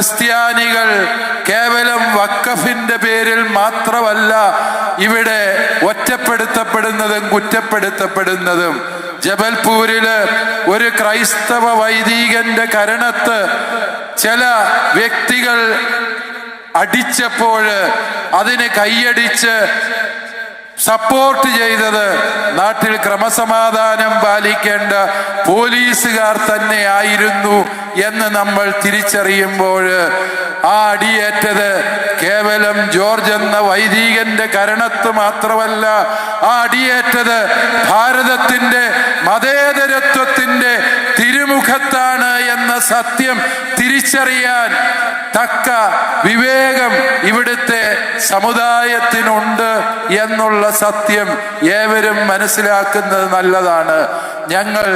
ക്രിസ്ത്യാനികൾ കേവലം വക്കഫിന്റെ പേരിൽ മാത്രമല്ല ഇവിടെ ഒറ്റപ്പെടുത്തപ്പെടുന്നതും കുറ്റപ്പെടുത്തപ്പെടുന്നതും. ജബൽപൂരിൽ ഒരു ക്രൈസ്തവ വൈദികന്റെ കരണത്ത് ചില വ്യക്തികൾ അടിച്ചപ്പോൾ അതിന് കൈയടിച്ച് സപ്പോർട്ട് ചെയ്തത് നാട്ടിൽ ക്രമസമാധാനം പാലിക്കേണ്ട പോലീസുകാർ തന്നെ ആയിരുന്നു എന്ന് നമ്മൾ തിരിച്ചറിയുമ്പോൾ ആ അടിയേറ്റത് കേവലം ജോർജ് എന്ന വൈദികന്റെ കരണത്ത് മാത്രമല്ല ആ അടിയേറ്റത് ഭാരതത്തിന്റെ മതേതരത്വത്തിന്റെ തിരുമുഖത്താണ് എന്ന സത്യം തിരിച്ചറിയാൻ തക്ക വിവേകം ഇവിടുത്തെ സമുദായത്തിനുണ്ട് എന്നുള്ള സത്യം ഏവരും മനസ്സിലാക്കുന്നത് നല്ലതാണ്. ഞങ്ങൾ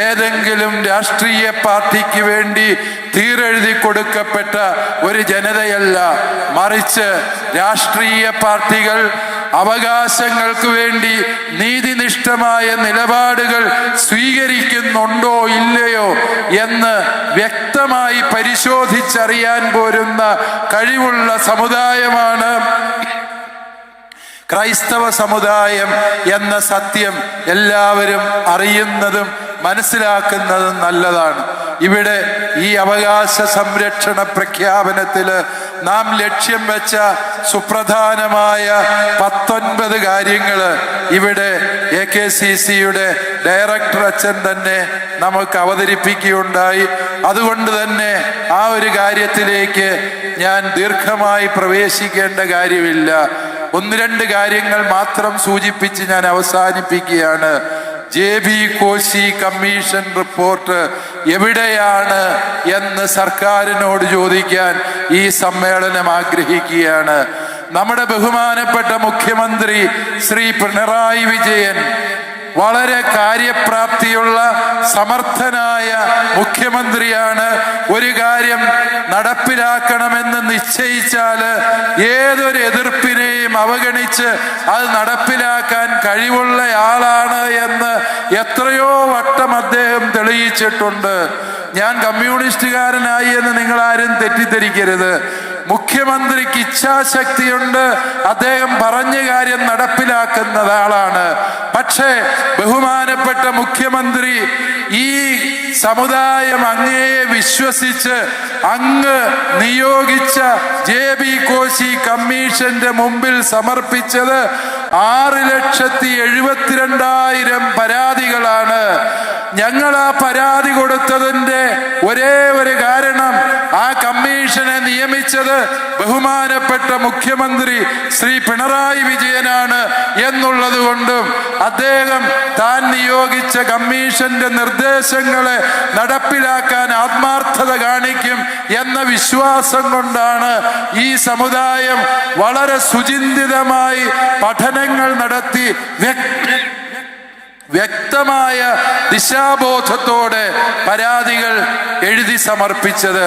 ഏതെങ്കിലും രാഷ്ട്രീയ പാർട്ടിക്ക് വേണ്ടി തീരെഴുതി കൊടുക്കപ്പെട്ട ഒരു ജനതയല്ല. മറിച്ച് രാഷ്ട്രീയ പാർട്ടികൾ അവകാശങ്ങൾക്ക് വേണ്ടി നീതിനിഷ്ഠമായ നിലപാടുകൾ സ്വീകരിക്കുന്നുണ്ടോ ഇല്ലയോ എന്ന് വ്യക്തമായി പരിശോധിച്ചറിയാൻ പോരുന്ന കഴിവുള്ള സമുദായമാണ് ക്രൈസ്തവ സമുദായം എന്ന സത്യം എല്ലാവരും അറിയുന്നതും മനസ്സിലാക്കുന്നതും നല്ലതാണ്. ഇവിടെ ഈ അവകാശ സംരക്ഷണ പ്രഖ്യാപനത്തിൽ നാം ലക്ഷ്യം വെച്ച സുപ്രധാനമായ പത്തൊൻപത് കാര്യങ്ങൾ ഇവിടെ എ കെ സി സിയുടെ ഡയറക്ടർ അച്ഛൻ തന്നെ നമുക്ക് അവതരിപ്പിക്കുകയുണ്ടായി. അതുകൊണ്ട് തന്നെ ആ ഒരു കാര്യത്തിലേക്ക് ഞാൻ ദീർഘമായി പ്രവേശിക്കേണ്ട കാര്യമില്ല. ഒന്ന് രണ്ട് കാര്യങ്ങൾ മാത്രം സൂചിപ്പിച്ച് ഞാൻ അവസാനിപ്പിക്കുകയാണ്. J B Koshy commission report എവിടെയാണ് എന്ന് സർക്കാരിനോട് ചോദിക്കാൻ ഈ സമ്മേളനം ആഗ്രഹിക്കുകയാണ്. നമ്മുടെ ബഹുമാനപ്പെട്ട മുഖ്യമന്ത്രി ശ്രീ പിണറായി വിജയൻ വളരെ കാര്യപ്രാപ്തിയുള്ള സമർത്ഥനായ മുഖ്യമന്ത്രിയാണ്. ഒരു കാര്യം നടപ്പിലാക്കണമെന്ന് നിശ്ചയിച്ചാൽ ഏതൊരു എതിർപ്പിനെയും അവഗണിച്ച് അത് നടപ്പിലാക്കാൻ കഴിവുള്ള ആളാണ് എന്ന് എത്രയോ വട്ടം അദ്ദേഹം തെളിയിച്ചിട്ടുണ്ട്. ഞാൻ കമ്മ്യൂണിസ്റ്റുകാരനായി എന്ന് നിങ്ങൾ ആരും തെറ്റിദ്ധരിക്കരുത്. മുഖ്യമന്ത്രിക്ക് ഇച്ഛാശക്തിയുണ്ട്. അദ്ദേഹം പറഞ്ഞ കാര്യം നടപ്പിലാക്കുന്ന ആളാണ്. പക്ഷേ ബഹുമാനപ്പെട്ട മുഖ്യമന്ത്രി ഈ സമുദായം അങ്ങയെ വിശ്വസിച്ച് അങ്ങ് നിയോഗിച്ച ജെ ബി കോശി കമ്മീഷന്റെ മുമ്പിൽ സമർപ്പിച്ചത് ആറ് ലക്ഷത്തി എഴുപത്തിരണ്ടായിരം പരാതികളാണ് ഞങ്ങൾ ആ പരാതി കൊടുത്തതിന്റെ ഒരേ ഒരു കാരണം ആ കമ്മീഷനെ നിയമിച്ചത് ബഹുമാനപ്പെട്ട മുഖ്യമന്ത്രി ശ്രീ പിണറായി വിജയനാണ് എന്നുള്ളത് കൊണ്ടും അദ്ദേഹം താൻ നിയോഗിച്ച കമ്മീഷന്റെ നിർദ്ദേശങ്ങളെ നടപ്പിലാക്കാൻ ആത്മാർത്ഥത കാണിക്കും എന്ന വിശ്വാസം കൊണ്ടാണ് ഈ സമുദായം വളരെ സുചിന്തിതമായി പഠനങ്ങൾ നടത്തി വ്യക്തി വ്യക്തമായ ദിശാബോധത്തോടെ പരാതികൾ എഴുതി സമർപ്പിച്ചത്.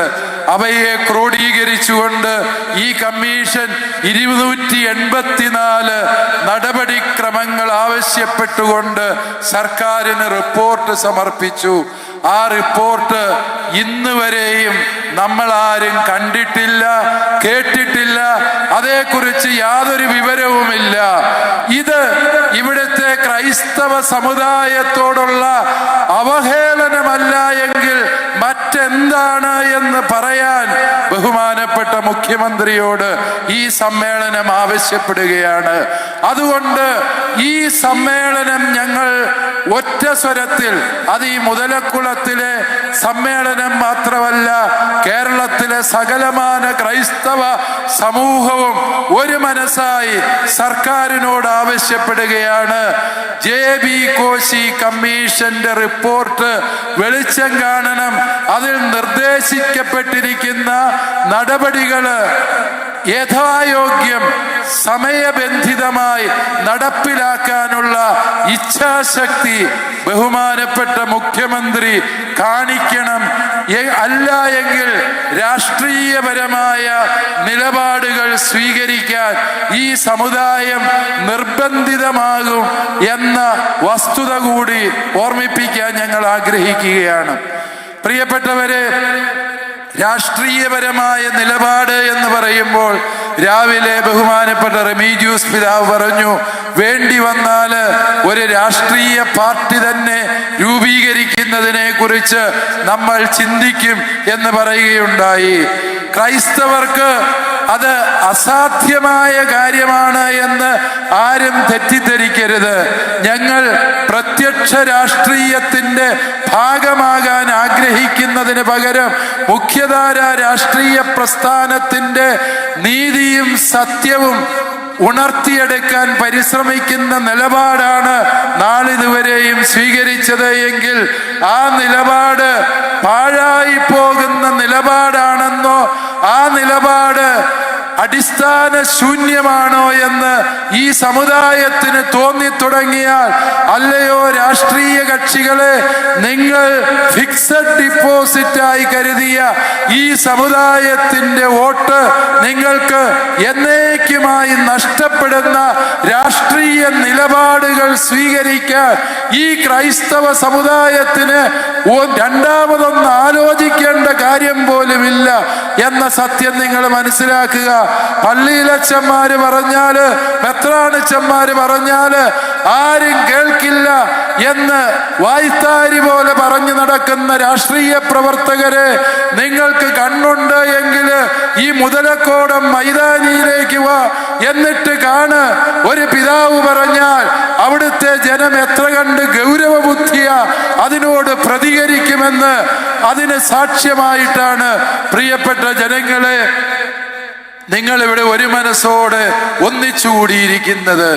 അവയെ ക്രോഡീകരിച്ചുകൊണ്ട് ഈ കമ്മീഷൻ ഇരുന്നൂറ്റി എൺപത്തിനാല് നടപടിക്രമങ്ങൾ ആവശ്യപ്പെട്ടുകൊണ്ട് സർക്കാരിന് റിപ്പോർട്ട് സമർപ്പിച്ചു. ആ റിപ്പോർട്ട് ഇന്ന് വരെയും നമ്മൾ ആരും കണ്ടിട്ടില്ല കേട്ടിട്ടില്ല. അതേക്കുറിച്ച് യാതൊരു വിവരവുമില്ല. ഇത് ഇവിടുത്തെ ക്രൈസ്തവ സമുദായത്തോടുള്ള അവഹേളനമല്ല എങ്കിൽ മറ്റെന്താണ് എന്ന് പറയാൻ ബഹുമാനപ്പെട്ട മുഖ്യമന്ത്രിയോട് ഈ സമ്മേളനം ആവശ്യപ്പെടുകയാണ്. അതുകൊണ്ട് ഈ സമ്മേളനം ഞങ്ങൾ ഒറ്റ സ്വരത്തിൽ അത് ഈ മുതലക്കുളത്തിലെ സമ്മേളനം മാത്രമല്ല കേരളത്തിലെ സകലമാന ക്രൈസ്തവ സമൂഹവും ഒരു മനസ്സായി സർക്കാരിനോട് ആവശ്യപ്പെടുകയാണ്. ജെ ബി കോശി കമ്മീഷന്റെ റിപ്പോർട്ട് വെളിച്ചം കാണണം. അതിൽ നിർദ്ദേശിക്കപ്പെട്ടിരിക്കുന്ന നടപടികൾ യഥായോഗ്യം സമയബന്ധിതമായി നടപ്പിലാക്കാനുള്ള ഇച്ഛാശക്തി ബഹുമാനപ്പെട്ട മുഖ്യമന്ത്രി കാണിക്കണം. അല്ല എങ്കിൽ രാഷ്ട്രീയപരമായ നിലപാടുകൾ സ്വീകരിക്കാൻ ഈ സമുദായം നിർബന്ധിതമാകും എന്ന വസ്തുത കൂടി ഓർമ്മിപ്പിക്കാൻ ഞങ്ങൾ ആഗ്രഹിക്കുകയാണ്. പ്രിയപ്പെട്ടവരെ രാഷ്ട്രീയപരമായ നിലപാട് എന്ന് പറയുമ്പോൾ രാവിലെ ബഹുമാനപ്പെട്ട റെമീജിയൂസ് പിതാവ് പറഞ്ഞു വേണ്ടി വന്നാൽ ഒരു രാഷ്ട്രീയ പാർട്ടി തന്നെ രൂപീകരിക്കുന്നതിനെ കുറിച്ച് നമ്മൾ ചിന്തിക്കും എന്ന് പറയുകയുണ്ടായി. ക്രൈസ്തവർക്ക് അത് അസാധ്യമായ കാര്യമാണ് എന്ന് ആരും തെറ്റിദ്ധരിക്കരുത്. ഞങ്ങൾ പ്രത്യക്ഷ രാഷ്ട്രീയത്തിന്റെ ഭാഗമാകാൻ ആഗ്രഹിക്കുന്നതിന് പകരം മുഖ്യധാര രാഷ്ട്രീയ പ്രസ്ഥാനത്തിന്റെ നീതിയും സത്യവും ഉണർത്തിയെടുക്കാൻ പരിശ്രമിക്കുന്ന നിലപാടാണ് നാളിതുവരെയും സ്വീകരിച്ചത് എങ്കിൽ ആ നിലപാട് പാഴായി പോകുന്ന നിലപാടാണെന്നോ ആ നിലപാട് അടിസ്ഥാന ശൂന്യമാണോ എന്ന് ഈ സമുദായത്തിന് തോന്നി തുടങ്ങിയാൽ അല്ലയോ രാഷ്ട്രീയ കക്ഷികളെ നിങ്ങൾ ഫിക്സഡ് ഡിപ്പോസിറ്റായി കരുതിയ ഈ സമുദായത്തിന്റെ വോട്ട് നിങ്ങൾക്ക് എന്നേക്കുമായി നഷ്ടപ്പെടുന്ന രാഷ്ട്രീയ നിലപാടുകൾ സ്വീകരിക്കാൻ ഈ ക്രൈസ്തവ സമുദായത്തിന് രണ്ടാമതൊന്ന് ആലോചിക്കേണ്ട കാര്യം പോലുമില്ല എന്ന സത്യം നിങ്ങൾ മനസ്സിലാക്കുക. പള്ളിയിലച്ചന്മാര് പറഞ്ഞാൽ മെത്രാണിച്ചന്മാര് പറഞ്ഞാൽ ആരും കേൾക്കില്ല എന്ന് വായ്ത്താരി പോലെ പറഞ്ഞു നടക്കുന്ന രാഷ്ട്രീയ പ്രവർത്തകരെ നിങ്ങൾക്ക് കണ്ണുണ്ട് എങ്കിൽ ഈ മുതലക്കോടം മൈതാനിയിലേക്ക് വാ. എന്നിട്ട് കാണ് ഒരു പിതാവ് പറഞ്ഞാൽ അവിടുത്തെ ജനം എത്ര കണ്ട് ഗൗരവ ബുദ്ധിയ അതിനോട് പ്രതികരിക്കുമെന്ന് അതിന് സാക്ഷ്യമായിട്ടാണ് പ്രിയപ്പെട്ട ജനങ്ങളെ നിങ്ങൾ ഇവിടെ ഒരു മനസ്സോടെ ഒന്നിച്ചുകൂടിയിരിക്കുന്നത്.